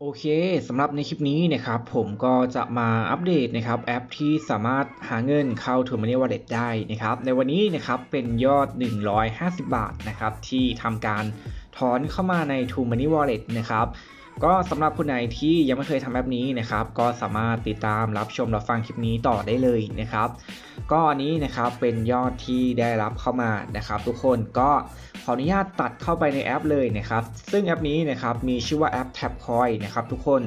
โอเคสำหรับในคลิปนี้นะครับผมก็จะมาอัปเดตนะครับแอปที่สามารถหาเงินเข้า t o m o n e y Wallet ได้นะครับในวันนี้นะครับเป็นยอด 150 บาทนะครับที่ทำการถอนเข้ามาใน t o m o n e y Wallet นะครับ ก็สำหรับคนไหนที่ยังไม่เคยทำแอปนี้นะครับ ก็สามารถติดตามรับชมรับฟังคลิปนี้ต่อได้เลยนะครับ ก็อันนี้นะครับเป็นยอดที่ได้รับเข้ามานะครับ ทุกคนก็ขออนุญาตตัดเข้าไปในแอปเลยนะครับ ซึ่งแอปนี้นะครับมีชื่อว่าแอป Tap Coin นะครับ ทุกคน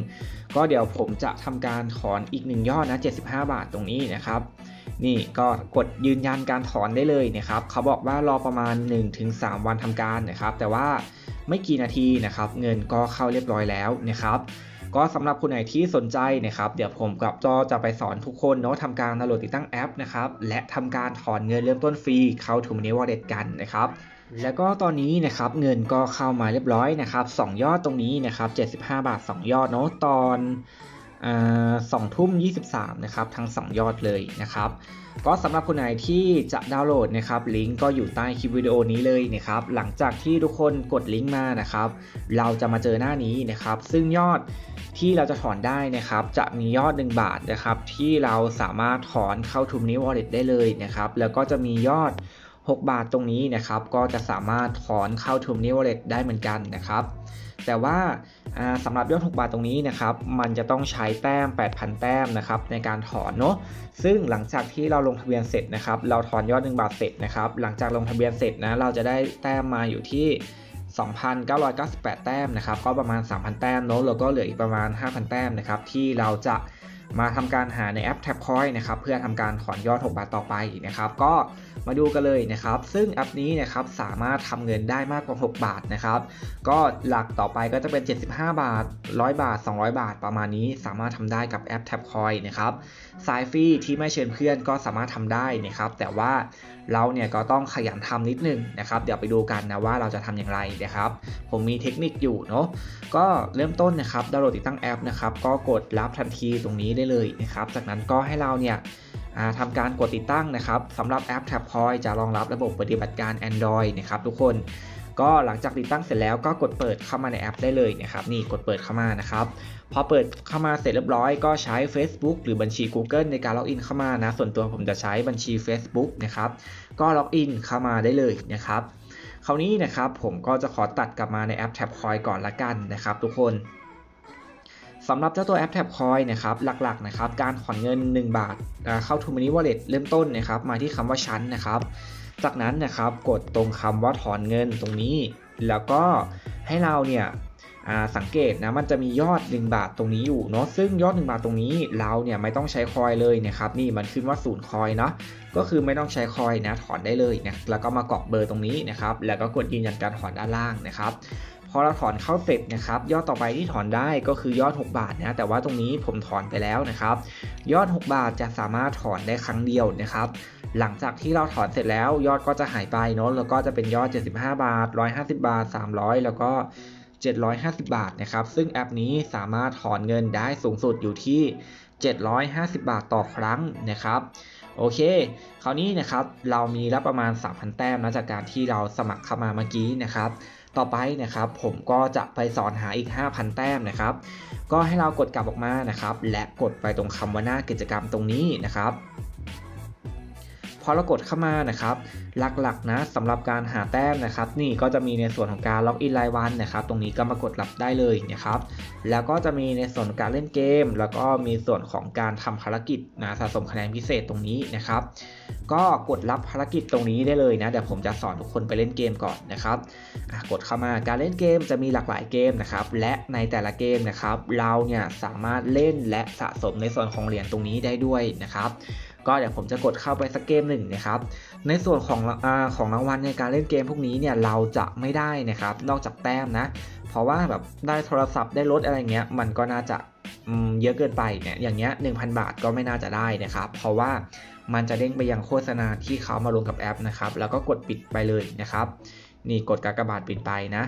ก็เดี๋ยวผมจะทำการถอนอีกหนึ่งยอดนะ75 บาทตรงนี้นะครับนี่ก็กดยืนยันการถอนได้เลยนะครับ เขาบอกว่ารอประมาณ 1-3 วันทำการนะครับ แต่ว่า ไม่กี่นาทีนะครับเงินก็เข้าเรียบร้อยแล้วนะครับก็สำหรับคนไหนที่สนใจนะครับเดี๋ยวผมกับจอจะไปสอนทุกคนเนาะทำการดาวน์โหลดติดตั้งแอปนะครับและทำการถอนเงินเริ่มต้นฟรีเข้า t o m o n e y Wallet กันนะครับแล้วก็ตอนนี้นะครับเงินก็เข้ามาเรียบร้อยนะครับ2ยอดตรงนี้นะครับ75 บาท 2 ยอดเนาะตอน สองทุ่ม23นะครับทั้ง2ยอดเลยนะครับก็สำหรับคนไหนที่จะดาวน์โหลดนะครับลิงก์ก็อยู่ใต้คลิปวิดีโอนี้เลยนะครับหลังจากที่ทุกคนกดลิงก์มานะครับเราจะมาเจอหน้านี้นะครับซึ่งยอดที่เราจะถอนได้นะครับจะมียอด 1 บาทนะครับที่เราสามารถถอนเข้าทุมนี้ Wallet ได้เลยนะครับแล้วก็จะมียอด 6 บาทตรงนี้นะครับก็จะสามารถถอนเข้าทุมนี้ Wallet ได้เหมือนกันนะครับ แต่ว่าสำหรับยอด 6 บาทตรงนี้นะครับ มันจะต้องใช้แต้ม 8,000 แต้มนะครับในการถอนเนาะ ซึ่งหลังจากที่เราลงทะเบียนเสร็จนะครับ เราถอนยอด 1 บาทเสร็จนะครับ หลังจากลงทะเบียนเสร็จนะ เราจะได้แต้มมาอยู่ที่ 2,998 แต้มนะครับ ก็ประมาณ 3,000 แต้มเนาะ แล้วก็เหลืออีกประมาณ 5,000 แต้มนะครับที่เราจะ มาทำการหาในแอป Tapcoin นะครับเพื่อทำการถอนยอด 6 บาทต่อไปนะครับก็มาดูกันเลยนะครับ ซึ่งแอปนี้นะครับสามารถทำเงินได้มากกว่า 6 บาทนะครับก็หลักต่อไปก็จะเป็น 75 บาท 100 บาท 200 บาท ประมาณนี้ สามารถทำได้กับแอป Tapcoin นะครับสายฟรีที่ไม่เชิญเพื่อนก็สามารถทำได้นะครับแต่ว่า เราเนี่ยก็ต้องขยันทำนิดนึงนะครับเดี๋ยวไปดูกันนะว่าเราจะทำอย่างไรนะครับ ผมมีเทคนิคอยู่เนาะก็เริ่มต้นนะครับดาวน์โหลดติดตั้งแอปนะครับก็กดรับทันทีตรงนี้ได้เลยนะครับ จากนั้นก็ให้เราเนี่ยทำการกดติดตั้งนะครับสำหรับแอป t a p c o i จะรองรับระบบปฏิบัติการ Android นะครับทุกคน ก็หลังจากติดตั้งเสร็จแล้วก็กดเปิดเข้ามาในแอปได้เลยนะครับนี่กดเปิดเข้ามานะครับพอเปิดเข้ามาเสร็จเรียบร้อยก็ใช้ Facebook หรือบัญชี Google ในการล็อกอินเข้ามานะส่วนตัวผมจะใช้บัญชี Facebook นะครับก็ล็อกอินเข้ามาได้เลยนะครับคราวนี้นะครับผมก็จะขอตัดกลับมาในแอป t a p c o i ก่อนละกันนะครับ ทุกคนสำหรับเจ้าตัวแอป Tap Coin นะครับหลักๆนะครับการถอนเงิน 1 บาทเข้า t o m o n e y Wallet เริ่มต้นนะครับมาที่คำว่าชั้นนะครับ จากนั้นนะครับกดตรงคำว่าถอนเงินตรงนี้ แล้วก็ให้เราเนี่ยสังเกตนะมันจะมียอด 1 บาทตรงนี้อยู่เนาะซึ่งยอด 1 บาทตรงนี้เราเนี่ยไม่ต้องใช้คอยเลยนะครับนี่มันขึ้นว่าศูนย์คอยเนาะก็คือไม่ต้องใช้คอยนะถอนได้เลยนะแล้วก็มากรอกเบอร์ตรงนี้นะครับแล้วก็กดยืนยันการถอนด้านล่างนะครับพอเราถอนเข้าเสร็จนะครับยอดต่อไปที่ถอนได้ก็คือยอด 6 บาทนะแต่ว่าตรงนี้ผมถอนไปแล้วนะครับ ยอด 6 บาทจะสามารถถอนได้ครั้งเดียวนะครับ หลังจากที่เราถอนเสร็จแล้วยอดก็จะหายไปเนาะแล้วก็จะเป็นยอด 75 บาท 150 บาท 300 แล้วก็ 750 บาทนะครับ ซึ่งแอปนี้สามารถถอนเงินได้สูงสุดอยู่ที่ 750 บาทต่อครั้งนะครับโอเค คราวนี้นะครับเรามีรับประมาณ 3,000 แต้มนะจากการที่เราสมัครเข้ามาเมื่อกี้นะครับ ต่อไปนะครับผมก็จะไปสอนหาอีก 5,000 แต้มนะครับ ก็ให้เรากดกลับออกมานะครับ และกดไปตรงคำว่าหน้ากิจกรรมตรงนี้นะครับ พอเรากดเข้ามานะครับ หลักๆนะสำหรับการหาแต้มนะครับ นี่ก็จะมีในส่วนของการล็อกอินรายวันนะครับ ตรงนี้ก็มากดรับได้เลยนะครับ แล้วก็จะมีในส่วนการเล่นเกม แล้วก็มีส่วนของการทำภารกิจนะสะสมคะแนนพิเศษตรงนี้นะครับ ก็กดรับภารกิจตรงนี้ได้เลยนะเดี๋ยวผมจะสอนทุกคนไปเล่นเกมก่อนนะครับกดเข้ามาการเล่นเกมจะมีหลากหลายเกมนะครับ และในแต่ละเกมนะครับ เราเนี่ยสามารถเล่นและสะสมในส่วนของเหรียญตรงนี้ได้ด้วยนะครับ ก็เดี๋ยวผมจะกดเข้าไปสักเกมหนึ่งนะครับ ในส่วนของอของรางวัลในการเล่นเกมพวกนี้เนี่ยเราจะไม่ได้นะครับ นอกจากแต้มนะ เพราะว่าแบบได้โทรศัพท์ได้รถอะไรเงี้ยมันก็น่าจะเยอะเกินไปเนี่ยอย่างเงี้ย1,000 บาทก็ไม่น่าจะได้นะครับ เพราะว่ามันจะเด้งไปยังโฆษณาที่เขามาลงกับแอปนะครับ แล้วก็กดปิดไปเลยนะครับ นี่กดกากบาทปิดไปนะ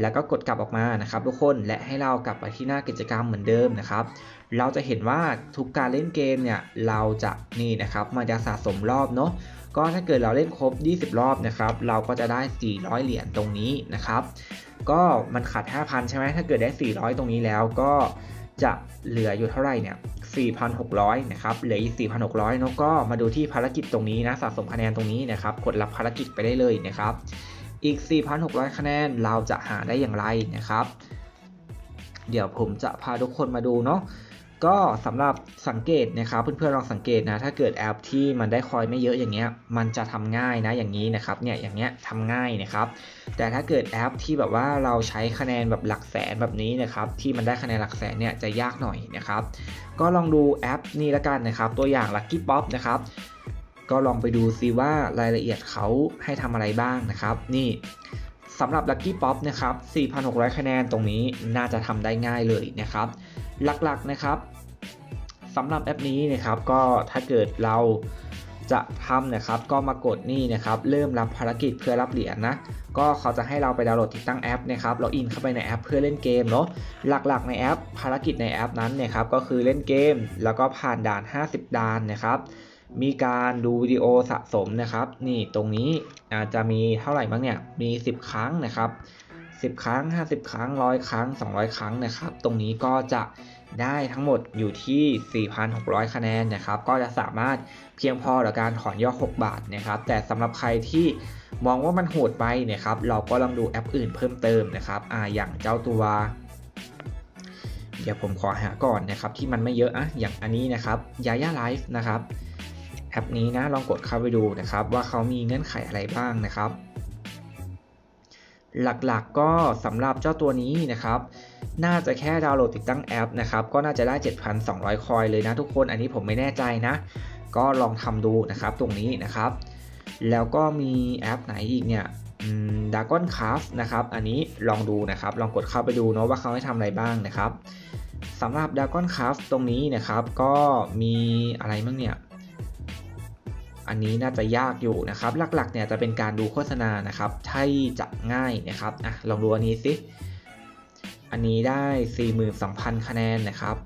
แล้วก็กดกลับออกมานะครับทุกคนและให้เรากลับไปที่หน้ากิจกรรมเหมือนเดิมนะครับ เราจะเห็นว่าทุกการเล่นเกมเนี่ยเราจะนี่นะครับมันจะสะสมรอบเนาะก็ถ้าเกิดเราเล่นครบ 20 รอบนะครับเราก็จะได้ 400 เหรียญตรงนี้นะครับ ก็มันขาด 5,000 ใช่ไหมถ้าเกิดได้ 400 ตรงนี้แล้วก็จะเหลืออยู่เท่าไหร่เนี่ย 4,600 นะครับ เหลืออีก 4,600 เนอะก็มาดูที่ภารกิจตรงนี้นะ สะสมคะแนนตรงนี้นะครับ กดรับภารกิจไปได้เลยนะครับ อีก 4,600 คะแนนเราจะหาได้อย่างไรนะครับ เดี๋ยวผมจะพาทุกคนมาดูเนาะก็สำหรับสังเกตนะครับเพื่อนๆลองสังเกตนะถ้าเกิดแอปที่มันได้คอยไม่เยอะอย่างเงี้ยมันจะทำง่ายนะอย่างนี้นะครับเนี่ยอย่างเงี้ยทำง่ายนะครับ แต่ถ้าเกิดแอปที่แบบว่าเราใช้คะแนนแบบหลักแสนแบบนี้นะครับที่มันได้คะแนนหลักแสนเนี่ยจะยากหน่อยนะครับ ก็ลองดูแอปนี้ละกันนะครับ ตัวอย่าง Lucky Pop นะครับ ก็ลองไปดูซิว่ารายละเอียดเขาให้ทำอะไรบ้างนะครับ นี่สำหรับ Lucky Pop นะครับ 4,600 คะแนนตรงนี้น่าจะทำได้ง่ายเลยนะครับ หลักๆนะครับสำหรับแอปนี้นะครับก็ถ้าเกิดเราจะทำนะครับก็มากดนี่นะครับ เริ่มรับภารกิจเพื่อรับเหรียญนะก็เขาจะให้เราไปดาวน์โหลดติดตั้งแอปนะครับเราอินเข้าไปในแอปเพื่อเล่นเกมเนาะหลักๆในแอป ภารกิจในแอปนั้นเนี่ยครับก็คือเล่นเกม แล้วก็ผ่านด่าน 50 ด่านนะครับ มีการดูวิดีโอสะสมนะครับ นี่ตรงนี้อาจจะมีเท่าไหร่บ้างเนี่ย มี 10 ครั้งนะครับ 10 ครั้ง 50 ครั้ง 100 ครั้ง 200 ครั้งนะครับ ตรงนี้ก็จะได้ทั้งหมดอยู่ที่ 4,600 คะแนนนะครับ ก็จะสามารถเพียงพอต่อการถอนยอด 6 บาทนะครับ แต่สำหรับใครที่มองว่ามันโหดไปนะครับ เราก็ลองดูแอปอื่นเพิ่มเติมนะครับออย่างเจ้าตัว เดี๋ยวผมขอหาก่อนนะครับที่มันไม่เยอะอะอย่างอันนี้นะครับยาย่าไลฟ์นะครับ แอปนี้นะลองกดเข้าไปดูนะครับว่าเขามีเงื่อนไขอะไรบ้างนะครับ หลักๆก็สำหรับเจ้าตัวนี้นะครับ น่าจะแค่ดาวน์โหลดติดตั้งแอปนะครับก็น่าจะได้ 7,200 คอยเลยนะทุกคนอันนี้ผมไม่แน่ใจนะ ก็ลองทำดูนะครับตรงนี้นะครับ แล้วก็มีแอปไหนอีกเนี่ยดากอนคาฟนะครับอันนี้ลองดูนะครับ ลองกดเข้าไปดูเนาะว่าเขาให้ทำอะไรบ้างนะครับสำหรับดากอนคาฟตรงนี้นะครับ ก็มีอะไรบ้างเนี่ย อันนี้น่าจะยากอยู่นะครับ หลักๆเนี่ยจะเป็นการดูโฆษณานะครับถ้าจะง่ายนะครับอะลองดูอันนี้สิอันนี้ได้ 42,000 คะแนนนะครับ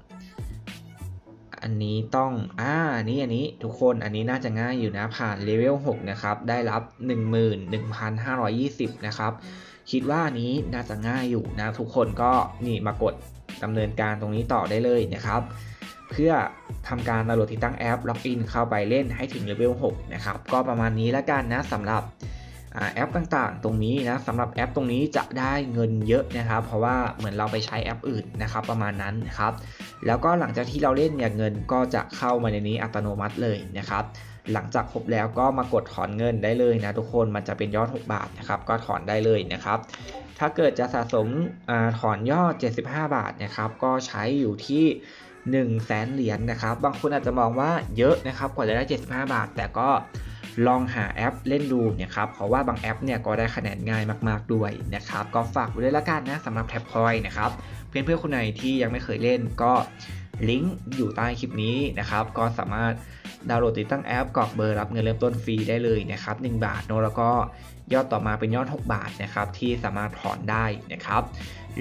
อันนี้ต้องอ่านี่อันนี้ทุกคนอันนี้น่าจะง่ายอยู่นะผ่านเลเวล6นะครับได้รับ 11,520 นะครับ คิดว่านี้น่าจะง่ายอยู่นะ ทุกคนก็นี่มากดดำเนินการตรงนี้ต่อได้เลยนะครับ เพื่อทำการดาวน์โหลดติดตั้งแอปล็อกอินเข้าไปเล่นให้ถึงเลเวล6นะครับก็ประมาณนี้แล้วกันนะสำหรับแอปต่างๆ ตรงนี้นะสำหรับแอปตรงนี้จะได้เงินเยอะนะครับ เพราะว่าเหมือนเราไปใช้แอปอื่นนะครับ ประมาณนั้นนะครับ แล้วก็หลังจากที่เราเล่นเนี่ยเงินก็จะเข้ามาในนี้อัตโนมัติเลยนะครับ หลังจากครบแล้วก็มากดถอนเงินได้เลยนะทุกคนมันจะเป็นยอด 6 บาทนะครับ ก็ถอนได้เลยนะครับ ถ้าเกิดจะสะสมอถอนยอด 75 บาทนะครับ ก็ใช้อยู่ที่ 1 0 0 0 0แสนเหรียญนะครับ บางคนอาจจะมองว่าเยอะนะครับ กว่าจะได้ 75 บาท แต่ก็ลองหาแอปเล่นดูนะครับเพราะว่าบางแอปเนี่ยก็ได้คะแนนง่ายมาก ๆด้วยนะครับ ก็ฝากไว้ด้วยละกันนะสำหรับแท็บคอยนะครับ เพื่อนๆคนไหนที่ยังไม่เคยเล่นก็ลิงก์อยู่ใต้คลิปนี้นะครับ ก็สามารถ ดาวน์โหลดติดตั้งแอปกรอกเบอร์รับเงินเริ่มต้นฟรีได้เลยนะครับ1บาทเนอะแล้วก็ยอดต่อมาเป็นยอด 6 บาทนะครับที่สามารถถอนได้นะครับ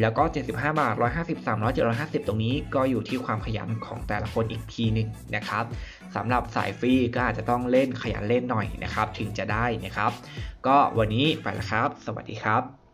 แล้วก็ 75 บาท 150 300 750 ตรงนี้ก็อยู่ที่ความขยันของแต่ละคนอีกทีหนึ่งนะครับสำหรับสายฟรีก็อาจจะต้องเล่นขยันเล่นหน่อยนะครับ ถึงจะได้นะครับ ก็วันนี้ไปแล้วครับ สวัสดีครับ